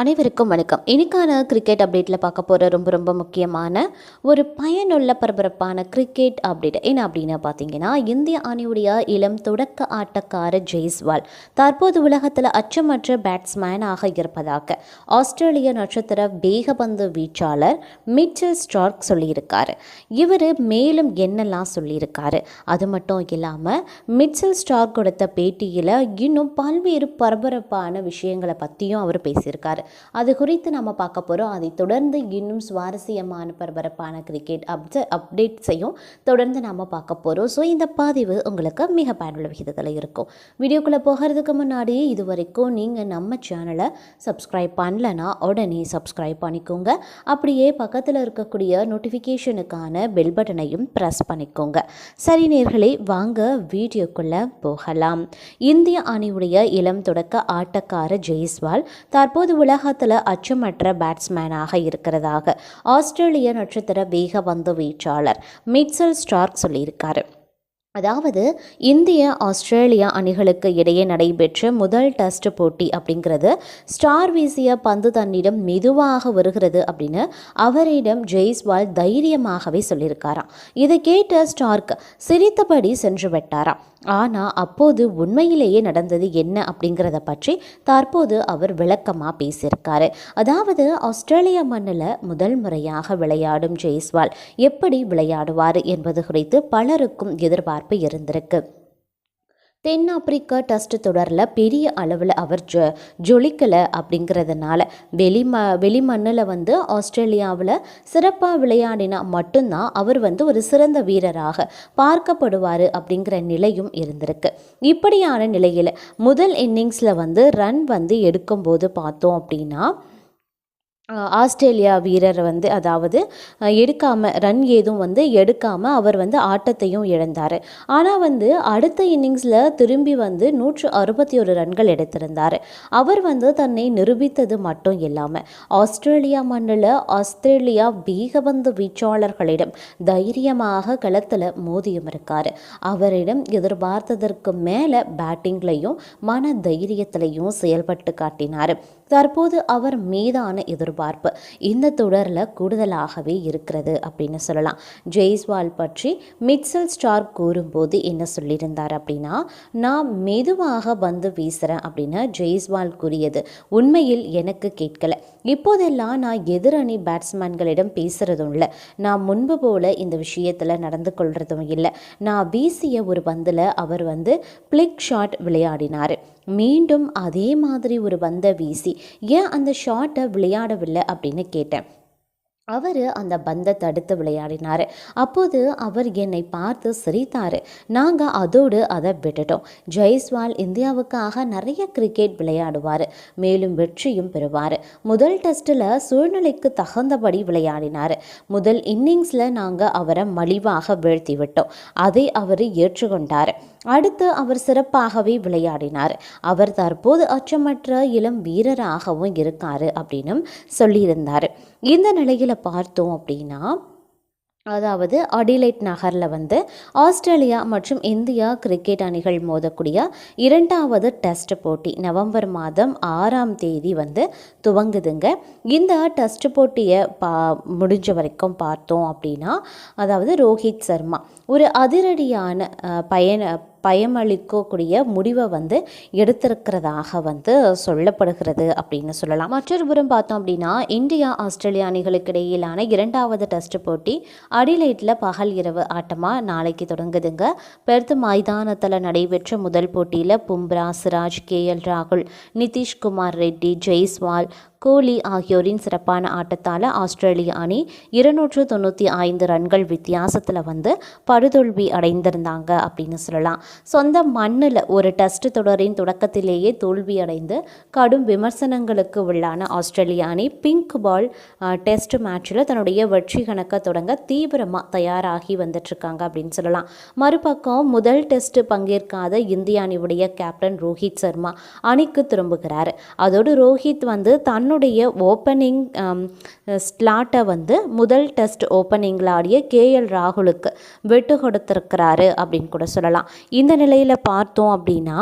அனைவருக்கும் வணக்கம். இன்னைக்கான கிரிக்கெட் அப்டேட்டில் பார்க்க போகிற ரொம்ப ரொம்ப முக்கியமான ஒரு பயனுள்ள பரபரப்பான கிரிக்கெட் அப்டேட் என்ன அப்படின்னு பார்த்தீங்கன்னா இந்திய அணியுடைய இளம் தொடக்க ஆட்டக்காரர் ஜெய்ஸ்வால் தற்போது உலகத்தில் அச்சமற்ற பேட்ஸ்மேனாக இருப்பதாக ஆஸ்திரேலிய நட்சத்திர வேகபந்து வீச்சாளர் மிச்சல் ஸ்டார்க் சொல்லியிருக்காரு. இவர் மேலும் என்னெல்லாம் சொல்லியிருக்காரு? அது மட்டும் இல்லாமல் மிச்சல் ஸ்டார்க் கொடுத்த பேட்டியில் இன்னும் பல்வேறு பரபரப்பான விஷயங்களை பற்றியும் அவர் பேசியிருக்காரு. அது குறித்து நம்ம பார்க்க போகிறோம் அதை தொடர்ந்து இன்னும் சுவாரஸ்யமான பரபரப்பான கிரிக்கெட் அப்ட அப்டேட்ஸையும் தொடர்ந்து நம்ம பார்க்க போகிறோம் ஸோ இந்த பதிவு உங்களுக்கு மிக பயனுள்ள விகிதத்தில் இருக்கும். வீடியோக்குள்ளே போகிறதுக்கு முன்னாடி இது வரைக்கும் நீங்கள் நம்ம சேனலை சப்ஸ்கிரைப் பண்ணலன்னா உடனே சப்ஸ்கிரைப் பண்ணிக்கோங்க. அப்படியே பக்கத்தில் இருக்கக்கூடிய நோட்டிஃபிகேஷனுக்கான பெல் பட்டனையும் ப்ரெஸ் பண்ணிக்கோங்க. சரி நேர்களே வாங்க வீடியோக்குள்ளே போகலாம். இந்திய அணியுடைய இளம் தொடக்க ஆட்டக்காரர் ஜெய்ஸ்வால் தற்போது உலகத்தில் அச்சமற்ற பேட்ஸ்மேனாக இருக்கிறதாக ஆஸ்திரேலிய நட்சத்திர வேகபந்து வீச்சாளர் மிட்சல் ஸ்டார்க் சொல்லியிருக்காரு. அதாவது இந்திய ஆஸ்திரேலியா அணிகளுக்கு இடையே நடைபெற்ற முதல் டெஸ்ட் போட்டி அப்படிங்கிறது ஸ்டார் வீசிய பந்து தன்னிடம் மெதுவாக வருகிறது அப்படின்னு அவரிடம் ஜெய்ஸ்வால் தைரியமாகவே சொல்லியிருக்காராம். இதை கேட்ட ஸ்டார்க் சிரித்தபடி சென்று விட்டாராம். ஆனால் அப்போது உண்மையிலேயே நடந்தது என்ன அப்படிங்கிறத பற்றி தற்போது அவர் விளக்கமாக பேசியிருக்காரு. அதாவது ஆஸ்திரேலிய மண்ணில் முதல் முறையாக விளையாடும் ஜெய்ஸ்வால் எப்படி விளையாடுவார் என்பது குறித்து பலருக்கும் எதிர்பார்ப்பு இருந்திருக்கு. தென்னாப்பிரிக்கா டெஸ்ட் தொடரில் பெரிய அளவில் அவர் ஜொ ஜொலிக்கலை அப்படிங்கிறதுனால வெளி ம வெளி மண்ணில் வந்து ஆஸ்திரேலியாவில் சிறப்பாக விளையாடினா மட்டும்தான் அவர் வந்து ஒரு சிறந்த வீரராக பார்க்கப்படுவார் அப்படிங்கிற நிலையும் இருந்திருக்கு. இப்படியான நிலையில் முதல் இன்னிங்ஸில் வந்து ரன் வந்து எடுக்கும்போது பார்த்தோம் அப்படின்னா ஆஸ்திரேலியா வீரர் வந்து அதாவது எடுக்காமல் ரன் ஏதும் வந்து எடுக்காமல் அவர் வந்து ஆட்டத்தையும் இழந்தார். ஆனால் வந்து அடுத்த இன்னிங்ஸில் திரும்பி வந்து நூற்று அறுபத்தி ஒரு ரன்கள் எடுத்திருந்தார். அவர் வந்து தன்னை நிரூபித்தது மட்டும் இல்லாமல் ஆஸ்திரேலியா மண்ணில் ஆஸ்திரேலியா வேகபந்து வீச்சாளர்களிடம் தைரியமாக களத்தில் மோதியும் இருக்கார். அவரிடம் எதிர்பார்த்ததற்கு மேலே பேட்டிங்லையும் மன தைரியத்திலையும் செயல்பட்டு காட்டினார். தற்போது அவர் மீதான எதிர்பார்ப்பு இந்த தொடரில் கூடுதலாகவே இருக்கிறது அப்படின்னு சொல்லலாம். ஜெய்ஸ்வால் பற்றி மிட்சல் ஸ்டார் கூறும்போது என்ன சொல்லியிருந்தார் அப்படின்னா நான் மெதுவாக வந்து வீசுகிறேன் அப்படின்னு ஜெய்ஸ்வால் கூறியது. உண்மையில் எனக்கு கேட்கல. இப்போதெல்லாம் நான் எதிரணி பேட்ஸ்மேன்களிடம் பேசுகிறதும் இல்லை. நான் முன்பு போல இந்த விஷயத்தில் நடந்து கொள்கிறதும் இல்லை. நான் வீசிய ஒரு பந்தில் அவர் வந்து பிளிக் ஷாட் விளையாடினார். மீண்டும் அதே மாதிரி ஒரு பந்தை வீசி ஏன் அந்த ஷாட்டை விளையாடவில்லை அப்படின்னு கேட்டேன். அவர் அந்த பந்தை தடுத்து விளையாடினார். அப்போது அவர் என்னை பார்த்து சிரித்தார். நாங்கள் அதோடு அதை விட்டுட்டோம். ஜெய்ஸ்வால் இந்தியாவுக்காக நிறைய கிரிக்கெட் விளையாடுவார். மேலும் வெற்றியும் பெறுவார். முதல் டெஸ்ட்டில் சூழ்நிலைக்கு தகுந்தபடி விளையாடினார். முதல் இன்னிங்ஸில் நாங்கள் அவரை மலிவாக வீழ்த்தி விட்டோம். அதை அவர் ஏற்றுக்கொண்டார். அடுத்து அவர் சிறப்பாகவே விளையாடினார். அவர் தற்போது அச்சமற்ற இளம் வீரராகவும் இருக்காரு அப்படின்னு சொல்லியிருந்தார். இந்த நிலையில் பார்த்தோம் அப்படின்னா அதாவது அடிலைட் நகரில் வந்து ஆஸ்திரேலியா மற்றும் இந்தியா கிரிக்கெட் அணிகள் மோதக்கூடிய இரண்டாவது டெஸ்ட் போட்டி நவம்பர் மாதம் ஆறாம் தேதி வந்து துவங்குதுங்க. இந்த டெஸ்ட் போட்டியை பா முடிஞ்ச வரைக்கும் பார்த்தோம் அப்படின்னா அதாவது ரோஹித் சர்மா ஒரு அதிரடியான பயண பயமளிக்கக்கூடிய முடிவை வந்து எடுத்திருக்கிறதாக வந்து சொல்லப்படுகிறது அப்படின்னு சொல்லலாம். மற்றொரு புறம் பார்த்தோம் அப்படின்னா இந்தியா ஆஸ்திரேலியா அணிகளுக்கு இடையிலான இரண்டாவது டெஸ்ட் போட்டி அடிலைட்டில் பகல் இரவு ஆட்டமாக நாளைக்கு தொடங்குதுங்க. பெர்த் மைதானத்தில் நடைபெற்ற முதல் போட்டியில் பும்ரா சிராஜ் கே எல் ராகுல் நிதிஷ்குமார் ரெட்டி ஜெய்ஸ்வால் கோலி ஆகியோரின் சிறப்பான ஆட்டத்தால் ஆஸ்திரேலிய அணி இருநூற்று தொண்ணூற்றி ஐந்து ரன்கள் வித்தியாசத்தில் வந்து படுதோல்வி அடைந்திருந்தாங்க அப்படின்னு சொல்லலாம். சொந்த மண்ணில் ஒரு டெஸ்ட் தொடரின் தொடக்கத்திலேயே தோல்வி அடைந்து கடும் விமர்சனங்களுக்கு உள்ளான ஆஸ்திரேலிய அணி பிங்க் பால் டெஸ்ட் மேட்ச்சில் தன்னுடைய வெற்றி கணக்கை தொடங்க தீவிரமாக தயாராகி வந்துட்டுருக்காங்க அப்படின்னு சொல்லலாம். மறுபக்கம் முதல் டெஸ்ட் பங்கேற்காத இந்திய அணியுடைய கேப்டன் ரோஹித் சர்மா அணிக்கு திரும்புகிறார். அதோடு ரோஹித் வந்து தன் தன்னுடைய ஓப்பனிங் ஸ்லாட்டை um, வந்து முதல் டெஸ்ட் ஓப்பனிங்கில் ஆடிய கேஎல் ராகுலுக்கு விட்டு கொடுத்துருக்கிறாரு அப்படின்னு கூட சொல்லலாம். இந்த நிலையில் பார்த்தோம் அப்படின்னா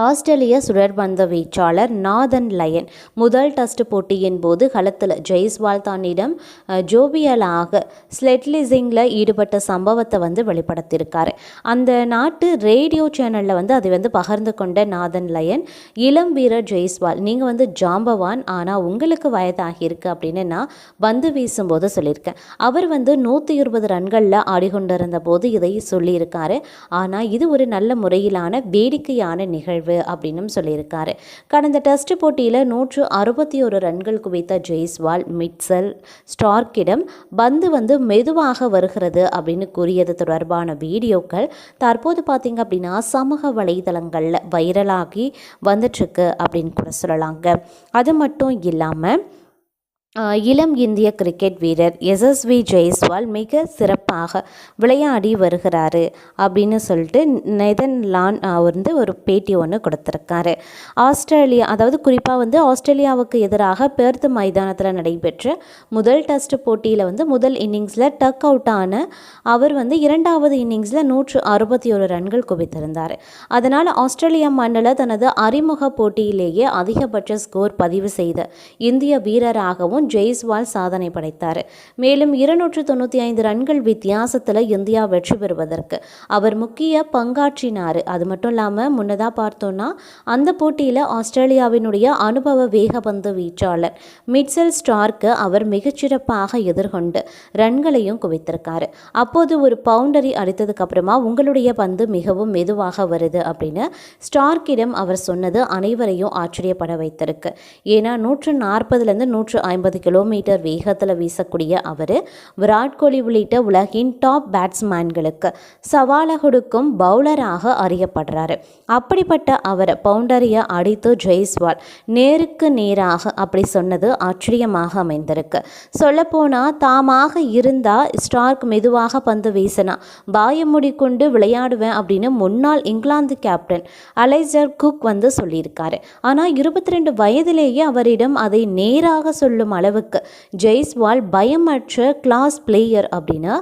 ஆஸ்திரேலிய சுழற்பந்த வீச்சாளர் நாதன் லயன் முதல் டெஸ்ட் போட்டியின் போது களத்தில் ஜெய்ஸ்வால் தானிடம் ஜோபியலாக ஸ்லெட்லிசிங்கில் ஈடுபட்ட சம்பவத்தை வந்து வெளிப்படுத்தியிருக்காரு. அந்த நாட்டு ரேடியோ சேனலில் வந்து அதை வந்து பகிர்ந்து கொண்ட நாதன் லயன் இளம் வீரர் ஜெய்ஸ்வால் நீங்கள் வந்து ஜாம்பவான் ஆனால் உங்களுக்கு வயதாகியிருக்கு அப்படின்னு நான் பந்து வீசும்போது சொல்லியிருக்கேன். அவர் வந்து நூற்றி இருபது ரன்களில் ஆடிக்கொண்டிருந்த போது இதை சொல்லியிருக்காரு. ஆனால் இது ஒரு நல்ல முறையிலான வேடிக்கையான நிகழ்வு. நிகழ்வு அப்படின்னும் சொல்லியிருக்காரு. கடந்த டெஸ்ட் போட்டியில் நூற்று அறுபத்தி ஒரு ரன்கள் குவித்த ஜெய்ஸ்வால் மிட்சல் ஸ்டார்க்கிடம் பந்து வந்து மெதுவாக வருகிறது அப்படின்னு கூறியது தொடர்பான வீடியோக்கள் தற்போது பார்த்திங்க அப்படின்னா சமூக வலைதளங்களில் வைரலாகி வந்துட்டுருக்கு அப்படின்னு கூட சொல்லலாங்க. அது மட்டும் இல்லாமல் இளம் இந்திய கிரிக்கெட் வீரர் எஸ்எஸ்வி ஜெய்ஸ்வால் மிக சிறப்பாக விளையாடி வருகிறாரு அப்படின்னு சொல்லிட்டு நெதன்லான் வந்து ஒரு பேட்டி ஒன்று கொடுத்துருக்காரு. ஆஸ்திரேலியா அதாவது குறிப்பாக வந்து ஆஸ்திரேலியாவுக்கு எதிராக பெர்த் மைதானத்தில் நடைபெற்ற முதல் டெஸ்ட் போட்டியில் வந்து முதல் இன்னிங்ஸில் டக் அவுட் ஆன அவர் வந்து இரண்டாவது இன்னிங்ஸில் நூற்று அறுபத்தி ஒரு ரன்கள் குவித்திருந்தார். அதனால் ஆஸ்திரேலியா மண்ணில் தனது அறிமுக போட்டியிலேயே அதிகபட்ச ஸ்கோர் பதிவு செய்த இந்திய வீரராகவும் ஜெய்ஸ்வால் சாதனை படைத்தார். மேலும் இருநூற்று தொண்ணூற்றி ஐந்து ரன்கள் வித்தியாசத்தில் இந்தியா வெற்றி பெறுவதற்கு அவர் முக்கிய பங்காற்றினார். அது மட்டும் இல்லாமல் முன்னதாக பார்த்தோன்னா அந்த போட்டியில் ஆஸ்திரேலியாவினுடைய அனுபவ வேகபந்து வீச்சாளர் மிட்சல் ஸ்டார்க்கு அவர் மிகச்சிறப்பாக எதிர்கொண்டு ரன்களையும் குவித்திருக்காரு. அப்போது ஒரு பவுண்டரி அடித்ததுக்கு அப்புறமா உங்களுடைய பந்து மிகவும் மெதுவாக வருது அப்படின்னு ஸ்டார்க்கிடம் அவர் சொன்னது அனைவரையும் ஆச்சரியப்பட வைத்திருக்கு. ஏன்னா நூற்று நாற்பதுலேருந்து நூற்று ஐம்பது ஐம்பது கிலோமீட்டர் வேகத்தில் வீசக்கூடிய அவர் விராட் கோலி உள்ளிட்ட உலகின் டாப் பேட்ஸ்மேன்களுக்கு சவாலை கொடுக்கும் பவுலராக அறியப்படுறாரு. அப்படிப்பட்ட அவர் பவுண்டரியை அடித்து ஜெய்ஸ்வால் நேருக்கு நேராக அப்படி சொன்னது ஆச்சரியமாக அமைந்திருக்கு. சொல்லப்போனால் தாமாக இருந்தால் ஸ்டார்க் மெதுவாக பந்து வீசினா பாயமுடி கொண்டு விளையாடுவேன் அப்படின்னு முன்னாள் இங்கிலாந்து கேப்டன் அலைசர் குக் வந்து சொல்லியிருக்காரு. ஆனால் இருபத்தி ரெண்டு வயதிலேயே அவரிடம் அதை நேராக சொல்லும் அளவுக்கு. ஜெய்ஸ்வால் பயமற்ற கிளாஸ் பிளேயர் அப்படின்னு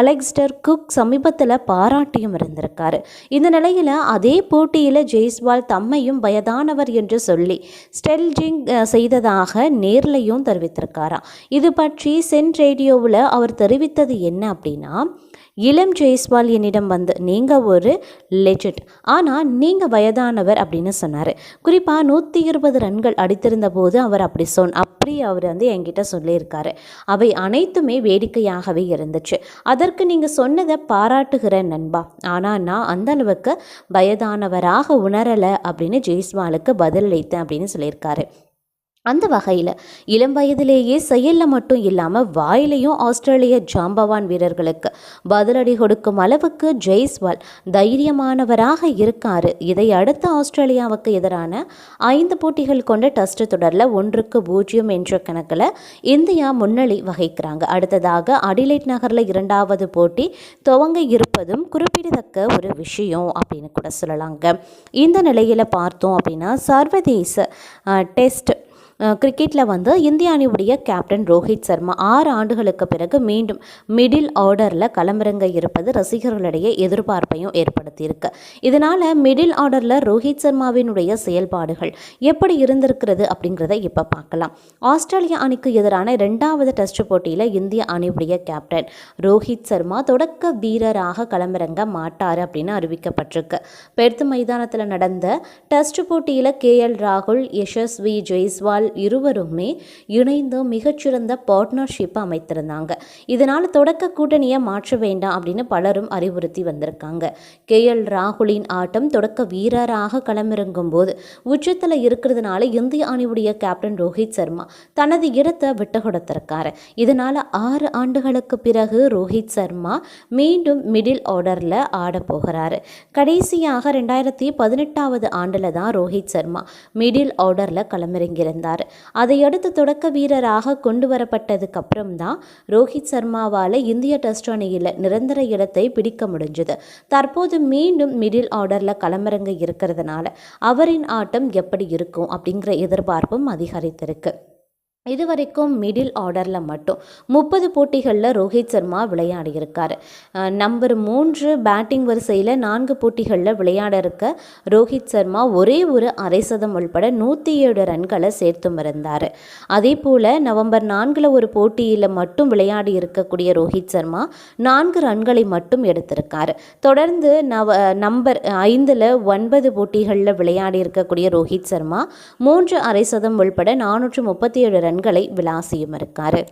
அலெக்ஸ்டர் குக் சமீபத்தில் பாராட்டியும் இருந்திருக்காரு. இந்த நிலையில் அதே போட்டியில் ஜெய்ஸ்வால் தம்மையும் வயதானவர் என்று சொல்லி ஸ்டெல்ஜிங் செய்ததாக நேர்லையும் தெரிவித்திருக்காராம். இது பற்றி சென் ரேடியோவில் அவர் தெரிவித்தது என்ன அப்படின்னா இளம் ஜெய்ஸ்வால் என்னிடம் வந்து நீங்கள் ஒரு லெஜெண்ட் ஆனால் நீங்கள் வயதானவர் அப்படின்னு சொன்னார். குறிப்பாக நூற்றி இருபது ரன்கள் அடித்திருந்த போது அவர் அப்படி சொன் அப்படி அவர் வந்து என்கிட்ட சொல்லியிருக்காரு. அவை அனைத்துமே வேடிக்கையாகவே இருந்துச்சு. அதற்கு நீங்கள் சொன்னதை பாராட்டுகிறேன் நண்பா. ஆனால் நான் அந்த அளவுக்கு வயதானவராக உணரலை அப்படின்னு ஜெய்ஸ்வாலுக்கு பதிலளித்தேன் அப்படின்னு சொல்லியிருக்காரு. அந்த வகையில் இளம் வயதிலேயே செயலில் மட்டும் இல்லாமல் வாயிலையும் ஆஸ்திரேலிய ஜாம்பவான் வீரர்களுக்கு பதிலடி கொடுக்கும் அளவுக்கு ஜெய்ஸ்வால் தைரியமானவராக இருக்கார். இதை அடுத்து ஆஸ்திரேலியாவுக்கு எதிரான ஐந்து போட்டிகள் கொண்ட டெஸ்ட் தொடரில் ஒன்றுக்கு பூஜ்ஜியம் என்ற கணக்கில் இந்தியா முன்னணி வகிக்கிறாங்க. அடுத்ததாக அடிலைட் நகரில் இரண்டாவது போட்டி துவங்க இருப்பதும் குறிப்பிடத்தக்க ஒரு விஷயம் அப்படின்னு கூட சொல்லலாங்க. இந்த நிலையில் பார்த்தோம் அப்படின்னா சர்வதேச டெஸ்ட் கிரிக்கெட்டில் வந்து இந்திய அணியுடைய கேப்டன் ரோஹித் சர்மா ஆறு ஆண்டுகளுக்கு பிறகு மீண்டும் மிடில் ஆர்டரில் களமிறங்க இருப்பது ரசிகர்களிடையே எதிர்பார்ப்பையும் ஏற்படுத்தியிருக்கு. இதனால் மிடில் ஆர்டரில் ரோஹித் சர்மாவினுடைய செயல்பாடுகள் எப்படி இருந்திருக்கிறது அப்படிங்கிறத இப்போ பார்க்கலாம். ஆஸ்திரேலிய அணிக்கு எதிரான ரெண்டாவது டெஸ்ட் போட்டியில் இந்திய அணியுடைய கேப்டன் ரோஹித் சர்மா தொடக்க வீரராக களமிறங்க மாட்டார் அப்படின்னு அறிவிக்கப்பட்டிருக்கு. பெர்த் மைதானத்தில் நடந்த டெஸ்ட் போட்டியில் கே எல் ராகுல் யஷஸ்வி ஜெய்ஸ்வால் இருவருமே இணைந்து மிகச்சிறந்த பார்ட்னர்ஷிப் அமைத்திருந்தாங்க. இதனால் தொடக்க கூட்டணியை மாற்ற வேண்டாம் அப்படின்னு பலரும் அறிவுறுத்தி வந்திருக்காங்க. கே எல் ராகுலின் ஆட்டம் தொடக்க வீரராக களமிறங்கும் போது உச்சத்தில் இருக்கிறதுனால இந்திய அணியுடைய கேப்டன் ரோஹித் சர்மா தனது இடத்தை விட்டு கொடுத்திருக்காரு. இதனால் ஆறு ஆண்டுகளுக்கு பிறகு ரோஹித் சர்மா மீண்டும் மிடில் ஆர்டரில் ஆட போகிறாரு. கடைசியாக ரெண்டாயிரத்தி பதினெட்டாவது ஆண்டில் தான் ரோஹித் சர்மா மிடில் ஆர்டரில் களமிறங்கியிருந்தார். இருந்தார் அதையடுத்து தொடக்க வீரராக கொண்டு வரப்பட்டதுக்கு அப்புறம் தான் ரோஹித் சர்மாவால் இந்திய டெஸ்ட் அணியில் நிரந்தர இடத்தை பிடிக்க முடிஞ்சது. தற்போது மீண்டும் மிடில் ஆர்டரில் களமிறங்க இருக்கிறதுனால அவரின் ஆட்டம் எப்படி இருக்கும் அப்படிங்கிற எதிர்பார்ப்பும் அதிகரித்திருக்கு. இது வரைக்கும் மிடில் ஆர்டரில் மட்டும் முப்பது போட்டிகளில் ரோஹித் சர்மா விளையாடி இருக்கார் நம்பர் மூன்று பேட்டிங் வரிசையில் நான்கு போட்டிகளில் விளையாட இருக்க ரோஹித் சர்மா ஒரே ஒரு அரை சதம் உள்பட நூற்றி ஏழு ரன்களை சேர்த்தும் இருந்தார். அதே போல் நவம்பர் நான்கில் ஒரு போட்டியில் மட்டும் விளையாடி இருக்கக்கூடிய ரோஹித் சர்மா நான்கு ரன்களை மட்டும் எடுத்திருக்கார். தொடர்ந்து நவ நம்பர் ஐந்தில் ஒன்பது போட்டிகளில் விளையாடி இருக்கக்கூடிய ரோஹித் சர்மா மூன்று அரை சதம் உள்பட நானூற்று முப்பத்தி ஏழு ரன்களை விளாசியும் இருக்காரு